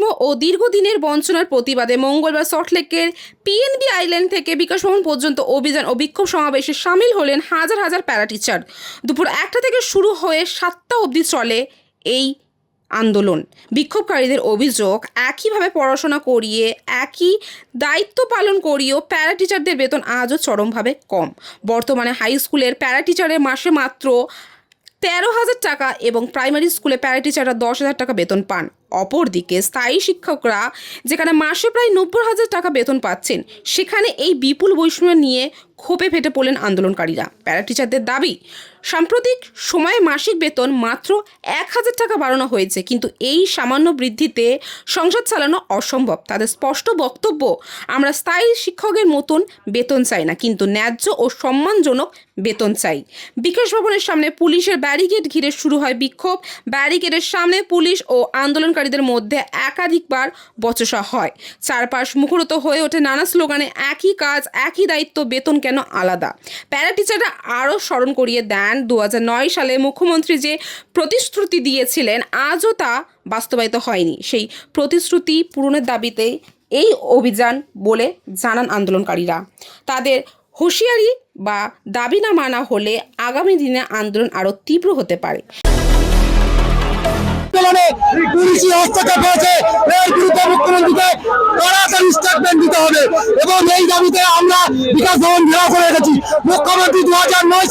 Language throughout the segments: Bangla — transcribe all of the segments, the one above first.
উষ্ম ও দীর্ঘদিনের বঞ্চনার প্রতিবাদে মঙ্গলবার সল্টলেকের পিএনবি আইল্যান্ড থেকে বিকাশ ভবন পর্যন্ত অভিযান ও বিক্ষোভ সমাবেশে সামিল হলেন হাজার হাজার প্যারা টিচার দুপুর একটা থেকে শুরু হয়ে সাতটা অবধি চলে এই আন্দোলন। বিক্ষোভকারীদের অভিযোগ, একইভাবে পড়াশোনা করিয়ে, একই দায়িত্ব পালন করিয়েও প্যারা টিচারদের বেতন আজও চরমভাবে কম। বর্তমানে হাই স্কুলের প্যারা টিচারের মাসে মাত্র তেরো হাজার টাকা এবং প্রাইমারি স্কুলে প্যারা টিচাররা দশ হাজার টাকা বেতন পান। অপরদিকে স্থায়ী শিক্ষকরা, যেখানে মাসে প্রায় নব্বই হাজার টাকা বেতন পাচ্ছেন, সেখানে এই বিপুল বৈষম্য নিয়ে ক্ষোভে ফেটে পড়লেন আন্দোলনকারীরা। প্যারা টিচারদের দাবি, সাম্প্রতিক সময়ে মাসিক বেতন মাত্র এক হাজার টাকা বাড়ানো হয়েছে, কিন্তু এই সামান্য বৃদ্ধিতে সংসার চালানো অসম্ভব। তাদের স্পষ্ট বক্তব্য, আমরা স্থায়ী শিক্ষকের মতন বেতন চাই না, কিন্তু ন্যায্য ও সম্মানজনক বেতন চাই। বিকাশ ভবনের সামনে পুলিশের ব্যারিকেড ঘিরে শুরু হয় বিক্ষোভ। ব্যারিকেডের সামনে পুলিশ ও আন্দোলনকারীদের মধ্যে একাধিকবার বচসা হয়। চারপাশ মুখরত হয়ে ওঠে নানা স্লোগানে একই কাজ, একই দায়িত্ব, বেতন কেন আলাদা? প্যারা টিচাররা আরও স্মরণ করিয়ে দেন দু হাজার নয় সালে মুখ্যমন্ত্রী যে প্রতিশ্রুতি দিয়েছিলেন, আজও তা বাস্তবায়িত হয়নি। সেই প্রতিশ্রুতি পূরণের দাবিতে এই অভিযান বলে জানান আন্দোলনকারীরা। তাদের হুঁশিয়ারি বা দাবি না মানা হলে আগামী দিনে আন্দোলন আরও তীব্র হতে পারে। আন্দোলনে পুলিশি হস্তক্ষেপ হয়েছে। এর বিরুদ্ধে মুখ্যমন্ত্রীকে তাড়াতাড়ি স্টেটমেন্ট দিতে হবে এবং এই দাবিতে আমরা বিকাশ ভবন ঘেরাও করে রেখেছি। মুখ্যমন্ত্রী দু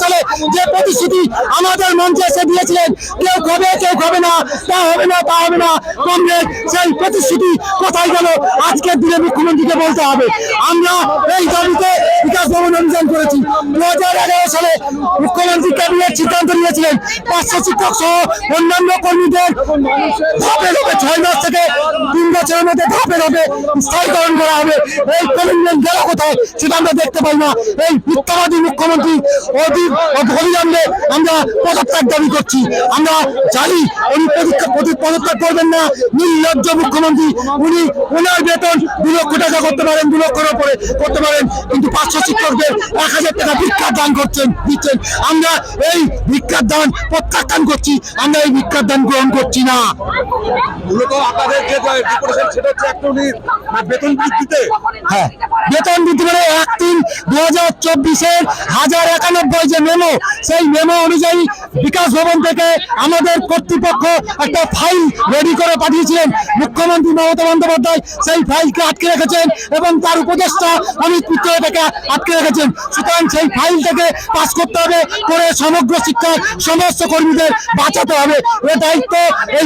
সালে যে প্রতিশ্রুতি আমাদের মঞ্চে এসে দিয়েছিলেন, কেউ খাবে কেউ খাবে না, তা হবে না, তা হবে না, কংগ্রেস সেই প্রতিশ্রুতি কোথায় গেল, আজকের দিনে মুখ্যমন্ত্রীকে বলতে হবে। আমরা এই দাবিতে বিকাশ ভবন অভিযান করেছি। দুই হাজার এগারো সালে মুখ্যমন্ত্রী ক্যাবিনেট সিদ্ধান্ত নিয়েছিলেন। পাঁচশো শিক্ষক সহ অন্যান্য কর্মীদের ধাপে ধাপে ছয় মাস থেকে তিন বছরের মধ্যে ধাপে ধাপে স্থায়ীকরণ করা হবে। এই কমিটমেন্ট গেল কোথায় সেটা আমরা দেখতে পাই না। এই মিথ্যাবাদী মুখ্যমন্ত্রী অতি অবিলম্বে আমরা পদত্যাগ দাবি করছি। আমরা জানি উনি পদত্যাগ করবেন না। নির্লজ্জ মুখ্যমন্ত্রী, উনি ওনার বেতন দু লক্ষ টাকা করতে পারেন, দু লক্ষের উপরে করতে পারেন, কিন্তু পাঁচশো শিক্ষকদের এক হাজার টাকা ভিক্ষার দান করছেন, দিচ্ছেন। আমরা এই ভিক্ষার দান প্রত্যাখ্যান করছি। আমরা এই ভিক্ষার দান গ্রহণ করছি না। মূলত আপনাদের যে ডিপ্রেশন সেটা হচ্ছে একটা উনি বেতন বৃদ্ধিতে। হ্যাঁ বেতন বৃদ্ধি করে এক তিন দু হাজার চব্বিশের হাজার একানব্বই যে মেমো সেই মেমো অনুযায়ী বিকাশ ভবন থেকে আমাদের কর্তৃপক্ষ একটা ফাইল রেডি করে পাঠিয়েছিলেন। মুখ্যমন্ত্রী মমতা বন্দ্যোপাধ্যায় সেই ফাইলকে আটকে রেখেছেন এবং তার উপদেষ্টা অমিত মিত্র আটকে রেখেছেন। সুতরাং সেই ফাইল থেকে পাস করতে হবে, করে সমগ্র শিক্ষার সমস্ত কর্মীদের বাঁচাতে হবে। এ দায়িত্ব এই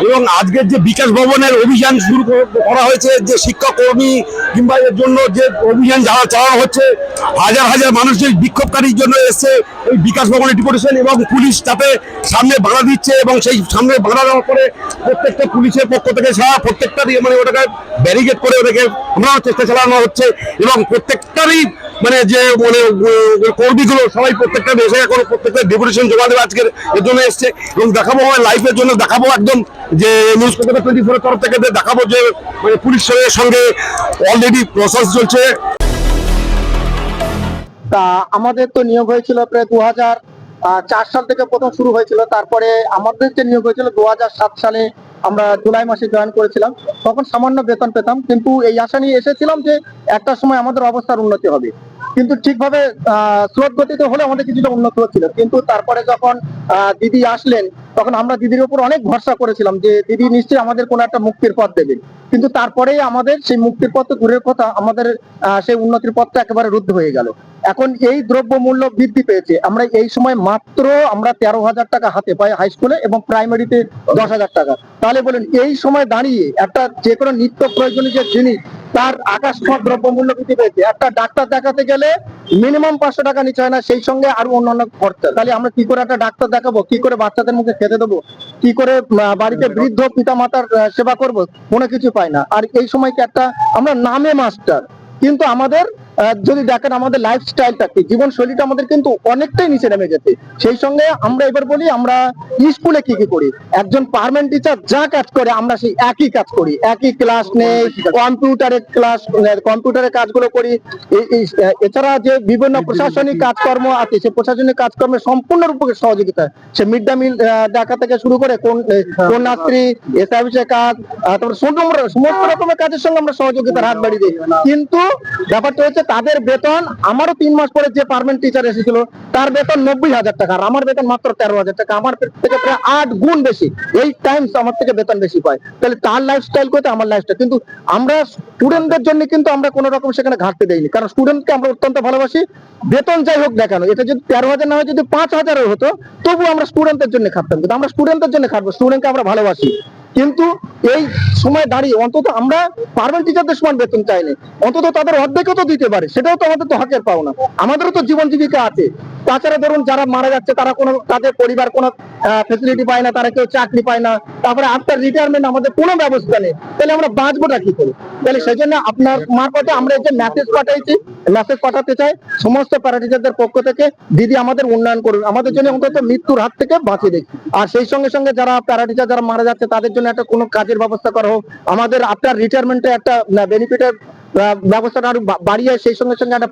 এবং আজকের যে বিকাশ ভবনের অভিযান শুরু করা হয়েছে, যে শিক্ষক কর্মী কিংবা এর জন্য যে অভিযান যারা চালানো হচ্ছে, হাজার হাজার মানুষ যে বিক্ষোভকারীর জন্য এসছে ওই বিকাশ ভবনের ডিপুটেশন এবং পুলিশ তাতে সামনে বাধা দিচ্ছে এবং সেই সামনে বাধা দেওয়ার পরে প্রত্যেকটা পুলিশের পক্ষ থেকে ছাড়া প্রত্যেকটারই মানে ওটাকে ব্যারিকেড করে ওটাকে সামলানোর চেষ্টা চালানো হচ্ছে এবং প্রত্যেকটারই মানে যে মানে কর্মীগুলো সবাই প্রত্যেকটা এসে এখন প্রত্যেকটা ডেপুটেশন জমা দেবে আজকের এর জন্য এসছে। এবং দেখাবো আমার লাইফের জন্য, দেখাবো একদম যে নিউজ পেপার টোয়েন্টি ফোরের তরফ থেকে দেখাবো যে মানে পুলিশের সঙ্গে অলরেডি প্রসেস চলছে। তা আমাদের তো নিয়োগ হয়েছিল প্রায় দু হাজার চার সাল থেকে প্রথম শুরু হয়েছিল। তারপরে আমাদের যে নিয়োগ হয়েছিল দু হাজার সাত সালে আমরা জুলাই মাসে জয়েন করেছিলাম, তখন সামান্য বেতন পেতাম, কিন্তু এই আশা নিয়ে এসেছিলাম যে একটা সময় আমাদের অবস্থার উন্নতি হবে। কিন্তু ঠিকভাবে স্রোত গতিতে হলে আমাদের কিছুটা উন্নত হচ্ছিল। কিন্তু তারপরে যখন দিদি আসলেন, তখন আমরা দিদির উপর অনেক ভরসা করেছিলাম যে দিদি নিশ্চয়ই আমাদের কোনো একটা মুক্তির পথ দেবেন কিন্তু তারপরেই আমাদের সেই মুক্তির পথ দূরের কথা, আমাদের সেই উন্নতির পথটা একেবারে রুদ্ধ হয়ে গেল। এখন এই দ্রব্য মূল্য বৃদ্ধি পেয়েছে। আমরা এই সময় মাত্র আমরা তেরো হাজার টাকা হাতে পাই হাই স্কুলে এবং প্রাইমারিতে দশ হাজার টাকা। তাহলে বলেন, এই সময় দাঁড়িয়ে একটা যে কোনো নিত্য প্রয়োজনীয় যে জিনিস তার আকাশ দ্রব্য মূল্য বৃদ্ধি পেয়েছে। একটা ডাক্তার দেখাতে গেলে মিনিমাম পাঁচশো টাকা নিচে হয় না, সেই সঙ্গে আরও অন্যান্য খরচা। তাহলে আমরা কি করে একটা ডাক্তার দেখাবো? কি করে বাচ্চাদের মুখে খেতে দেবো? কি করে বাড়িতে বৃদ্ধ পিতা মাতার সেবা করব? কোনো কিছু পাই না। আর এই সময় কি একটা আমরা নামে মাস্টার। কিন্তু আমাদের যদি দেখেন আমাদের লাইফস্টাইলটা কি জীবনশৈলীটা আমাদের কিন্তু অনেকটাই নিচে নেমে গেছে। সেই সঙ্গে আমরা এবার বলি আমরা স্কুলে কি কি করি? একজন পার্মানেন্ট টিচার যা কাজ করে আমরা সেই একই কাজ করি। একই ক্লাস নেই কম্পিউটারের ক্লাস কম্পিউটারের কাজগুলো করি। এছাড়া যে বিভিন্ন প্রশাসনিক কাজকর্ম আছে সে প্রশাসনিক কাজকর্মে সম্পূর্ণরূপে সহযোগিতা। সে মিড ডে মিল দেখা থেকে শুরু করে কোন কন্যাশ্রী এসআইবিসের কাজ তারপরে সমস্ত রকমের কাজের সঙ্গে আমরা সহযোগিতার হাত বাড়িয়ে দিই। কিন্তু ব্যাপারটা হচ্ছে তাদের বেতন, আমারও তিন মাস পরে যে পারমেন্ট টিচার এসেছিল, তার বেতন নব্বই হাজার টাকা, আর আমার বেতন মাত্র তেরো হাজার টাকা। আমার থেকে প্রায় আট গুণ বেশি। এই টাইমস আমার থেকে বেতন বেশি পায়। তাহলে তার লাইফস্টাইল করতে আমার লাইফস্টাইল কিন্তু আমরা স্টুডেন্টদের জন্য কিন্তু আমরা কোনো রকম সেখানে ঘাটতি দেইনি। কারণ স্টুডেন্টকে আমরা অত্যন্ত ভালোবাসি। বেতন যাই হোক না কেন, এটা যদি তেরো হাজার না হয়, যদি পাঁচ হাজারও হতো তবু আমরা স্টুডেন্টদের জন্য খাটতাম। কিন্তু আমরা স্টুডেন্টদের জন্য খাটবো স্টুডেন্টকে আমরা ভালোবাসি। কিন্তু এই সময় দাঁড়িয়ে অন্তত আমরা পার্মানেন্ট টিচারদের সমান বেতন চাইনি। অন্তত তাদের অর্ধেকও তো দিতে পারে, সেটাও তো আমাদের তো হকের পাওনা। আমাদেরও তো জীবন জীবিকা আছে। তাছাড়া ধরুন যারা মারা যাচ্ছে, তারা কোনো, তাদের পরিবার কোনো ফেসিলিটি পায় না, তারা কেউ চাকরি পায় না। তারপরে আফটার রিটায়ারমেন্ট আমাদের কোনো ব্যবস্থা নেই। তাহলে আমরা বাঁচবোটা কি করে? তাহলে জন্য আপনার মারফতে আমরা মেসেজ পাঠাইছি। মেসেজ পাঠাতে চাই সমস্ত প্যারাটিচারদের পক্ষ থেকে। দিদি আমাদের উন্নয়ন করুন আমাদের জন্য অন্তত মৃত্যুর হাত থেকে বাঁচিয়ে আর সেই সঙ্গে সঙ্গে যারা প্যারাটিচার যারা মারা যাচ্ছে, তাদের জন্য একটা কোনো কাজের ব্যবস্থা করা হোক। আমাদের আফটার রিটায়ারমেন্টে একটা বেনিফিটের ব্যবস্থাটা আরও বাড়িয়ে সেই সঙ্গে সঙ্গে একটা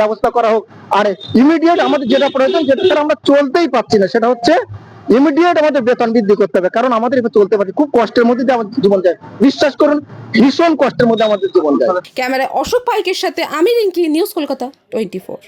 ব্যবস্থা করা হোক। আর ইমিডিয়েট আমাদের যেটা প্রয়োজন, যেটা আমরা চলতেই পারছি না, সেটা হচ্ছে ইমিডিয়েট আমাদের বেতন বৃদ্ধি করতে হবে, কারণ আমাদের চলতে পারে। খুব কষ্টের মধ্যে দিয়ে আমাদের জীবন যায়। বিশ্বাস করুন, ভীষণ কষ্টের মধ্যে আমাদের জীবন যায়। ক্যামেরা অশোক পাইকের সাথে আমি Rinki, news Kolkata twenty four.